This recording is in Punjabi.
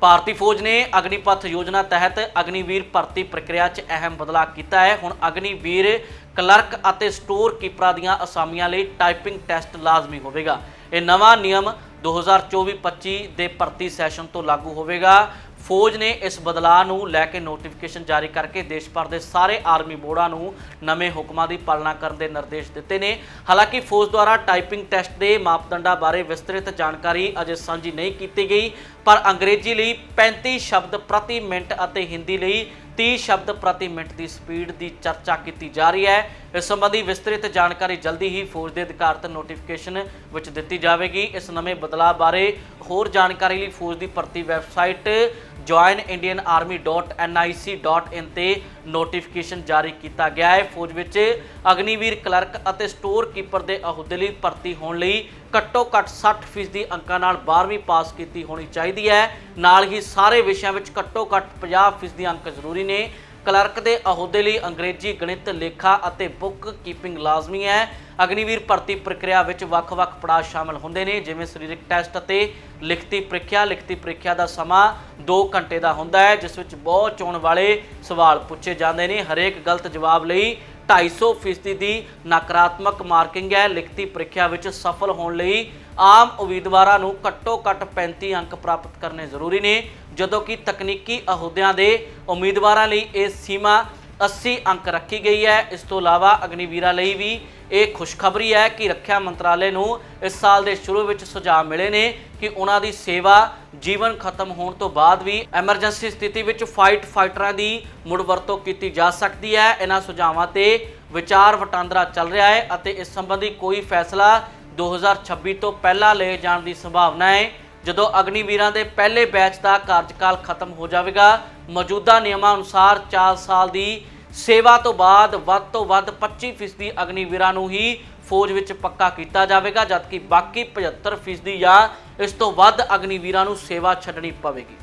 ਭਾਰਤੀ ਫੌਜ ਨੇ ਅਗਨੀਪਥ ਯੋਜਨਾ ਤਹਿਤ ਅਗਨੀਵੀਰ ਭਰਤੀ ਪ੍ਰਕਿਰਿਆ 'ਚ ਅਹਿਮ ਬਦਲਾਅ ਕੀਤਾ ਹੈ। ਹੁਣ ਅਗਨੀਵੀਰ ਕਲਰਕ ਅਤੇ ਸਟੋਰ ਕੀਪਰਾਂ ਦੀਆਂ ਅਸਾਮੀਆਂ ਲਈ ਟਾਈਪਿੰਗ ਟੈਸਟ ਲਾਜ਼ਮੀ ਹੋਵੇਗਾ। ਇਹ ਨਵਾਂ ਨਿਯਮ 2024-25 ਦੇ ਭਰਤੀ ਸੈਸ਼ਨ ਤੋਂ ਲਾਗੂ ਹੋਵੇਗਾ। ਫੌਜ ਨੇ ਇਸ ਬਦਲਾਅ ਨੂੰ ਲੈ ਕੇ ਨੋਟੀਫਿਕੇਸ਼ਨ ਜਾਰੀ ਕਰਕੇ ਦੇਸ਼ ਭਰ ਦੇ ਸਾਰੇ ਆਰਮੀ ਬੋਰਡਾਂ ਨੂੰ ਨਵੇਂ ਹੁਕਮਾਂ ਦੀ ਪਾਲਣਾ ਕਰਨ ਦੇ ਨਿਰਦੇਸ਼ ਦਿੱਤੇ ਨੇ। ਹਾਲਾਂਕਿ ਫੌਜ ਦੁਆਰਾ ਟਾਈਪਿੰਗ ਟੈਸਟ ਦੇ ਮਾਪਦੰਡਾਂ ਬਾਰੇ ਵਿਸਤ੍ਰਿਤ ਜਾਣਕਾਰੀ ਅਜੇ ਸਾਂਝੀ ਨਹੀਂ ਕੀਤੀ ਗਈ, ਪਰ ਅੰਗਰੇਜ਼ੀ ਲਈ 35 ਸ਼ਬਦ ਪ੍ਰਤੀ ਮਿੰਟ ਅਤੇ ਹਿੰਦੀ ਲਈ 30 ਸ਼ਬਦ ਪ੍ਰਤੀ ਮਿੰਟ ਦੀ ਸਪੀਡ ਦੀ ਚਰਚਾ ਕੀਤੀ ਜਾ ਰਹੀ ਹੈ। ਇਸ ਸੰਬੰਧੀ ਵਿਸਤ੍ਰਿਤ ਜਾਣਕਾਰੀ ਜਲਦੀ ਹੀ ਫੌਜ ਦੇ ਅਧਿਕਾਰਤ ਨੋਟੀਫਿਕੇਸ਼ਨ ਵਿੱਚ ਦਿੱਤੀ ਜਾਵੇਗੀ। ਇਸ ਨਵੇਂ ਬਦਲਾਅ ਬਾਰੇ ਹੋਰ ਜਾਣਕਾਰੀ ਲਈ ਫੌਜ ਦੀ ਭਰਤੀ ਵੈਬਸਾਈਟ joinindianarmy.nic.in ਤੇ ਨੋਟੀਫਿਕੇਸ਼ਨ ਜਾਰੀ ਕੀਤਾ ਗਿਆ ਹੈ। ਫੌਜ ਵਿੱਚ ਅਗਨੀਵੀਰ ਕਲਰਕ ਅਤੇ ਸਟੋਰ ਕੀਪਰ ਦੇ ਅਹੁਦੇ ਲਈ ਭਰਤੀ ਹੋਣ ਲਈ ਘੱਟੋ ਘੱਟ 60% ਦੀ ਅੰਕਾਂ ਨਾਲ 12ਵੀਂ ਪਾਸ ਕੀਤੀ ਹੋਣੀ ਚਾਹੀਦੀ ਹੈ। ਨਾਲ ਹੀ ਸਾਰੇ ਵਿਸ਼ਿਆਂ ਵਿੱਚ ਘੱਟੋ ਘੱਟ 50% ਦੀ ਅੰਕ ਜ਼ਰੂਰੀ ਨੇ। ਕਲਰਕ ਦੇ ਅਹੁਦੇ ਲਈ ਅੰਗਰੇਜ਼ੀ ਗਣਿਤ, ਲੇਖਾ ਅਤੇ ਬੁੱਕ ਕੀਪਿੰਗ ਲਾਜ਼ਮੀ ਹੈ। ਅਗਨੀਵੀਰ ਭਰਤੀ ਪ੍ਰਕਿਰਿਆ ਵਿੱਚ ਵੱਖ-ਵੱਖ ਪੜਾਅ ਸ਼ਾਮਲ ਹੁੰਦੇ ਨੇ, ਜਿਵੇਂ ਸਰੀਰਕ ਟੈਸਟ ਅਤੇ ਲਿਖਤੀ ਪ੍ਰੀਖਿਆ। ਲਿਖਤੀ ਪ੍ਰੀਖਿਆ ਦਾ ਸਮਾਂ 2 ਘੰਟੇ ਦਾ ਹੁੰਦਾ ਹੈ, ਜਿਸ ਵਿੱਚ ਬਹੁਤ ਚੋਣ ਵਾਲੇ ਸਵਾਲ ਪੁੱਛੇ ਜਾਂਦੇ ਨੇ। ਹਰੇਕ ਗਲਤ ਜਵਾਬ ਲਈ 250 ਫੀਸਦੀ ਦੀ ਨਕਾਰਾਤਮਕ ਮਾਰਕਿੰਗ ਹੈ। ਲਿਖਤੀ ਪ੍ਰੀਖਿਆ ਵਿੱਚ ਸਫਲ ਹੋਣ ਲਈ ਆਮ ਉਮੀਦਵਾਰਾਂ ਨੂੰ ਘੱਟੋ ਘੱਟ 35 ਅੰਕ ਪ੍ਰਾਪਤ ਕਰਨੇ ਜ਼ਰੂਰੀ ਨੇ। ਜਦੋਂ ਕਿ ਤਕਨੀਕੀ ਅਹੁਦਿਆਂ ਦੇ ਉਮੀਦਵਾਰਾਂ ਲਈ ਇਹ ਸੀਮਾ 80 ਅੰਕ ਰੱਖੀ ਗਈ ਹੈ। ਇਸ ਤੋਂ ਇਲਾਵਾ ਅਗਨੀਵੀਰਾਂ ਲਈ ਵੀ ਇਹ ਖੁਸ਼ਖਬਰੀ ਹੈ ਕਿ ਰੱਖਿਆ ਮੰਤਰਾਲੇ ਨੂੰ ਇਸ ਸਾਲ ਦੇ ਸ਼ੁਰੂ ਵਿੱਚ ਸੁਝਾਅ ਮਿਲੇ ਨੇ ਕਿ ਉਹਨਾਂ ਦੀ ਸੇਵਾ ਜੀਵਨ ਖਤਮ ਹੋਣ ਤੋਂ ਬਾਅਦ ਵੀ ਐਮਰਜੈਂਸੀ ਸਥਿਤੀ ਵਿੱਚ ਫਾਈਟ ਫਾਈਟਰਾਂ ਦੀ ਮੁੜ ਵਰਤੋਂ ਕੀਤੀ ਜਾ ਸਕਦੀ ਹੈ। ਇਹਨਾਂ ਸੁਝਾਵਾਂ ਤੇ ਵਿਚਾਰ ਵਟਾਂਦਰਾ ਚੱਲ ਰਿਹਾ ਹੈ ਅਤੇ ਇਸ ਸੰਬੰਧੀ ਕੋਈ ਫੈਸਲਾ 2026 ਤੋਂ ਪਹਿਲਾਂ ਲਏ ਜਾਣ ਦੀ ਸੰਭਾਵਨਾ ਹੈ। ਜਦੋਂ ਅਗਨੀਵੀਰਾਂ ਦੇ ਪਹਿਲੇ ਬੈਚ ਦਾ ਕਾਰਜਕਾਲ ਖਤਮ ਹੋ ਜਾਵੇਗਾ, ਮੌਜੂਦਾ ਨਿਯਮਾਂ ਅਨੁਸਾਰ 4 ਸਾਲ ਦੀ ਸੇਵਾ ਤੋਂ ਬਾਅਦ ਵੱਧ ਤੋਂ ਵੱਧ 25% ਅਗਨੀਵੀਰਾਂ ਨੂੰ ਹੀ ਫੌਜ ਵਿੱਚ ਪੱਕਾ ਕੀਤਾ ਜਾਵੇਗਾ, ਜਦਕਿ ਬਾਕੀ 75% ਜਾਂ ਇਸ ਤੋਂ ਵੱਧ ਅਗਨੀਵੀਰਾਂ ਨੂੰ ਸੇਵਾ ਛੱਡਣੀ ਪਵੇਗੀ।